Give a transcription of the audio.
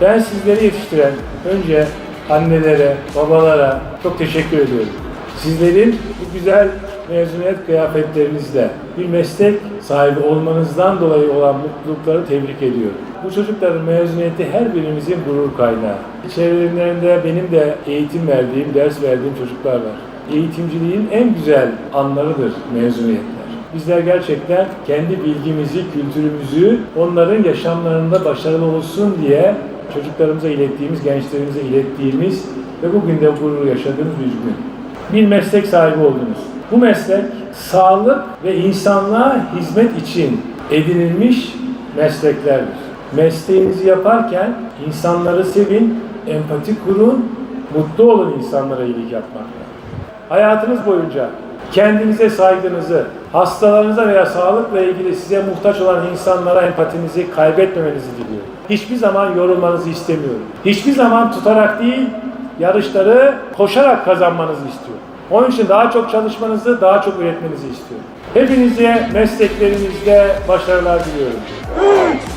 Ben sizleri yetiştiren önce annelere, babalara çok teşekkür ediyorum. Sizlerin bu güzel mezuniyet kıyafetlerinizle bir meslek sahibi olmanızdan dolayı olan mutlulukları tebrik ediyorum. Bu çocukların mezuniyeti her birimizin gurur kaynağı. Çevrelerinde benim de eğitim verdiğim, ders verdiğim çocuklar var. Eğitimciliğin en güzel anlarıdır mezuniyetler. Bizler gerçekten kendi bilgimizi, kültürümüzü onların yaşamlarında başarılı olsun diye çocuklarımıza ilettiğimiz, gençlerimize ilettiğimiz ve bugün de gurur yaşadığımız bir gün. Bir meslek sahibi oldunuz. Bu meslek sağlık ve insanlığa hizmet için edinilmiş mesleklerdir. Mesleğinizi yaparken insanları sevin, empati kurun, mutlu olun insanlara iyilik yapmakla. Hayatınız boyunca kendinize saygınızı, hastalarınıza veya sağlıkla ilgili size muhtaç olan insanlara empatinizi kaybetmemenizi diliyorum. Hiçbir zaman yorulmanızı istemiyorum. Hiçbir zaman tutarak değil, yarışları koşarak kazanmanızı istiyorum. Onun için daha çok çalışmanızı, daha çok üretmenizi istiyorum. Hepinize mesleklerinizde başarılar diliyorum. 2,